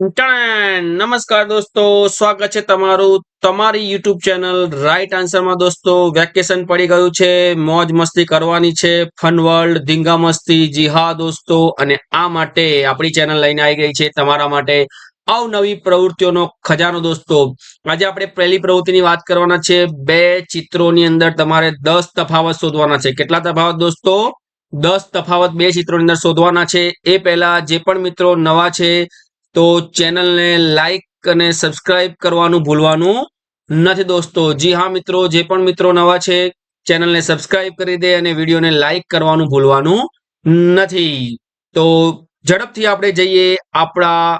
નમસ્કાર દોસ્તો, સ્વાગત છે તમારું, તમારી યુટ્યુબ ચેનલ રાઈટ આન્સરમાં દોસ્તો. વેકેશન પડી ગયું છે, મોજ મસ્તી કરવાની છે, ફન વર્લ્ડ, ધીંગા મસ્તી જી હા દોસ્તો. અને આ માટે આપણી ચેનલ લઈને આવી ગઈ છે, તમારા માટે અવનવી પ્રવૃત્તિઓનો ખજાનો દોસ્તો. આજે આપણે પહેલી પ્રવૃત્તિની વાત કરવાના છે, બે ચિત્રોની અંદર તમારે દસ તફાવત શોધવાના છે. કેટલા તફાવત દોસ્તો? દસ તફાવત બે ચિત્રોની અંદર શોધવાના છે. એ પહેલા જે પણ મિત્રો નવા છે તો ચેનલને લાઈક અને સબસ્ક્રાઇબ કરવાનું ભૂલવાનું નથી દોસ્તો. જી હા મિત્રો, જે પણ મિત્રો નવા છે, ચેનલને સબસ્ક્રાઇબ કરી દે અને વિડીયોને લાઈક કરવાનું ભૂલવાનું નથી. તો ઝડપથી આપણે જઈએ આપણા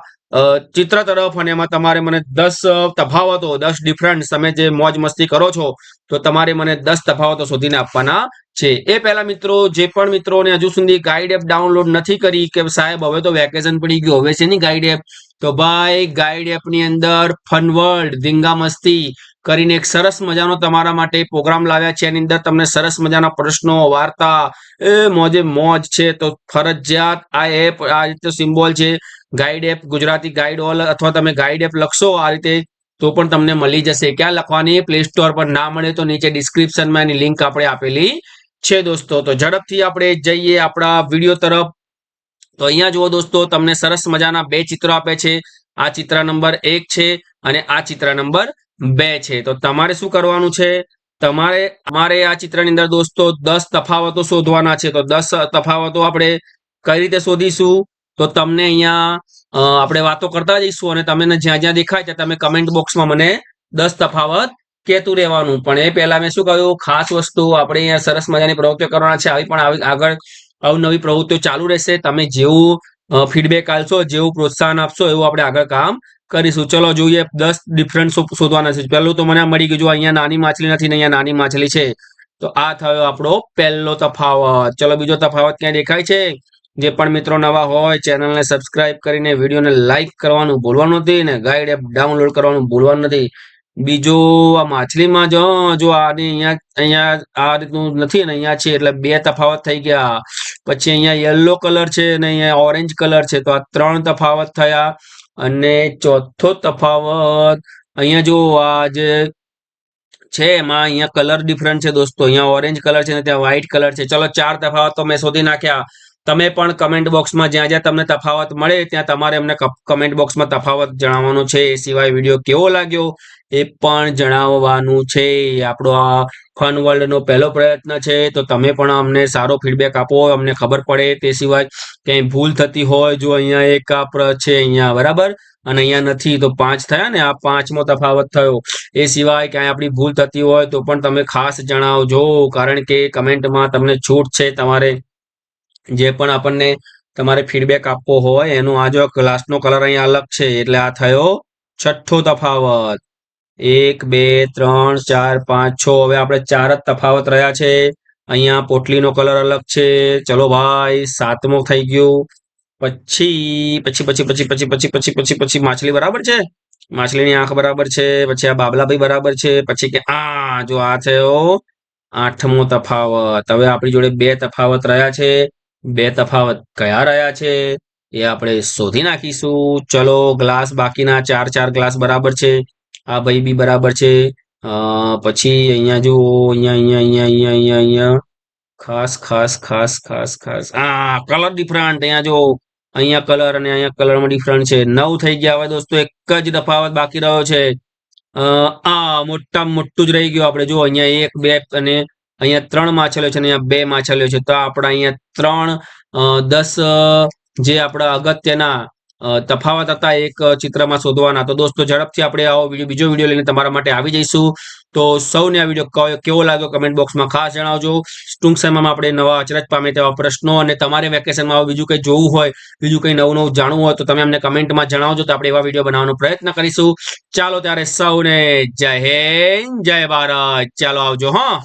ચિત્ર તરફ અને એમાં તમારે મને દસ તફાવતો, દસ ડિફરન્ટ તમે જે મોજ મસ્તી કરો છો, તો તમારે મને દસ તફાવતો શોધીને આપવાના છે. એ પહેલા મિત્રો, જે પણ મિત્રોને હજુ સુધી ગાઈડ એપ ડાઉનલોડ નથી કરી, કે સાહેબ હવે તો વેકેશન પડી ગયું, હવે છે ની ગાઈડ એપ તો ભાઈ ગાઈડ એપની અંદર ફન ધીંગા મસ્તી કરીને એક સરસ મજાનો તમારા માટે પ્રોગ્રામ લાવ્યા છે. એની અંદર તમને સરસ મજાના પ્રશ્નો, વાર્તા, એ મોજે મોજ છે. તો ફરજિયાત આ એપ આ રીતે સિમ્બોલ છે guide app Gujarati guide all અથવા તમે ગાઈડ એપ લખશો આ રીતે, તો પણ તમને મળી જશે. ક્યાં લખવાની? પ્લે સ્ટોર પર ના મળે તો નીચે ડિસ્ક્રિપ્શનમાં એની લિંક આપણે આપેલી છે દોસ્તો. તો ઝડપથી આપણે જઈએ આપણા વીડિયો તરફ. તો અહીંયા જુઓ દોસ્તો, તમને સરસ મજાના બે ચિત્રો આપે છે. આ ચિત્ર નંબર એક છે અને આ ચિત્ર નંબર બે છે. તો તમારે શું કરવાનું છે? તમારે, અમારે આ ચિત્રની અંદર દોસ્તો દસ તફાવતો શોધવાના છે. તો દસ તફાવતો આપણે કઈ રીતે શોધીશું? તો તમને અહીંયા આપણે વાતો કરતા જઈશું અને તમને જ્યાં જ્યાં દેખાય ત્યાં તમે કમેન્ટ બોક્સમાં મને દસ તફાવત કહેતું રહેવાનું. પણ એ પહેલા મેં શું કહ્યું? ખાસ વસ્તુ આપણે અહીંયા સરસ મજાની પ્રવૃત્તિઓ કરવાના છે. આવી પણ આગળ અવનવી પ્રવૃત્તિઓ ચાલુ રહેશે. તમે જેવું ફીડબેક આપશો, જેવું પ્રોત્સાહન આપશો, એવું આપણે આગળ કામ કરીશું. ચલો, જોઈએ દસ ડિફરન્ટ શોધવાના છે. પહેલું તો મને મળી ગયું અહીંયા નાની માછલી નથી ને અહીંયા નાની માછલી છે. તો આ થયો આપણો પહેલો તફાવત. ચલો, બીજો તફાવત ક્યાં દેખાય છે? જે પણ મિત્રો નવા હોય, ચેનલને સબસ્ક્રાઇબ કરીને વિડીયોને લાઇક કરવાનું ભૂલવાનું નથી ને ગાઈડ એપ ડાઉનલોડ કરવાનું ભૂલવાનું નથી. બીજું આ માછલીમાં જો જો આને અહીંયા અહીંયા આ રીતનું નથી ને અહીંયા છે, એટલે બે તફાવત થઈ ગયા. પછી અહીંયા યલો કલર છે અને અહીંયા ઓરેન્જ કલર છે, તો આ ત્રણ તફાવત થયા. અને ચોથો તફાવત, અહીંયા જો આ જે છે, એમાં અહીંયા કલર ડિફરન્ટ છે દોસ્તો. અહીંયા ઓરેન્જ કલર છે ને ત્યાં વ્હાઈટ કલર છે. ચલો ચાર તફાવત મેં શોધી નાખ્યા. તમે પણ કમેન્ટ બોક્સમાં જ્યાં જ્યાં તમને તફાવત મળે, ત્યાં તમારે અમને કમેન્ટ બોક્સમાં તફાવત જણાવવાનો છે. એ સિવાય વીડિયો કેવો લાગ્યો એ પણ જણાવવાનું છે. આપણો આ ફન વર્લ્ડનો પહેલો પ્રયત્ન છે. તો તમે પણ અમને સારો ફીડબેક આપો, અમને ખબર પડે. તે સિવાય ક્યાંય ભૂલ થતી હોય, જો અહીંયા એક આ છે અહીંયા, બરાબર? અને અહીંયા નથી, તો પાંચ થયા ને? આ પાંચમો તફાવત થયો. એ સિવાય ક્યાંય આપણી ભૂલ થતી હોય, તો પણ તમે ખાસ જણાવજો. કારણ કે કમેન્ટમાં તમને છૂટ છે તમારે જે પણ આપણને તમારે ફીડબેક આપવો હોય, એનો આ જો ગ્લાસનો કલર અહીંયા અલગ છે, એટલે આ થયો છઠ્ઠો તફાવત. એક, બે, ત્રણ, ચાર, પાંચ, છ, હવે આપણે ચાર જ તફાવત રહ્યા છે. અહીંયા પોટલીનો કલર અલગ છે. ચલો ભાઈ, સાતમો થઈ ગયું. પછી પછી પછી પછી પછી પછી પછી પછી પછી માછલી બરાબર છે? માછલીની આંખ બરાબર છે, પછી આ બાબલાભાઈ બરાબર છે, પછી કે આ જો આ થયો આઠમો તફાવત. હવે આપણી જોડે બે તફાવત રહ્યા છે. બે તફાવત કયા રહ્યા છે એ આપણે શોધી નાખીશું. ચલો, ગ્લાસ બાકીના ચાર ચાર ગ્લાસ બરાબર છે. આ ભાઈ બી બરાબર છે. પછી અહીંયા જુઓ, અહીંયા અહીંયા અહીંયા અહીંયા અહીંયા ખાસ ખાસ ખાસ ખાસ ખાસ. આ કલર ડિફરન્ટ, અહીંયા જો અહીંયા કલર અને અહીંયા કલરમાં ડિફરન્ટ છે. નવ થઈ ગયા હવે દોસ્તો, એક જ તફાવત બાકી રહ્યો છે. આ મોટા મોટું જ રહી ગયું. આપણે જો અહીંયા એક, બે અને અહીંયા ત્રણ માછલીઓ છે અને અહીંયા બે માછલીઓ છે. તો આપણા અહીંયા ત્રણ દસ જે આપણા અગત્યના તફાવત હતા એક ચિત્રમાં શોધવાના. તો દોસ્તો, ઝડપથી આપણે આવો બીજો વીડિયો લઈને તમારા માટે આવી જઈશું. તો સૌને આ વીડિયો કેવો લાગ્યો કમેન્ટ બોક્સમાં ખાસ જણાવજો. ટૂંક સમયમાં આપણે નવા અચરજ પામે તેવા પ્રશ્નો અને તમારે વેકેશનમાં બીજું કંઈ જોવું હોય, બીજું કંઈ નવું નવું જાણવું હોય તો તમે અમને કમેન્ટમાં જણાવજો તો આપણે એવા વીડિયો બનાવવાનો પ્રયત્ન કરીશું. ચાલો ત્યારે સૌને જય હિન્દ, જય ભારત. ચાલો આવજો, હા.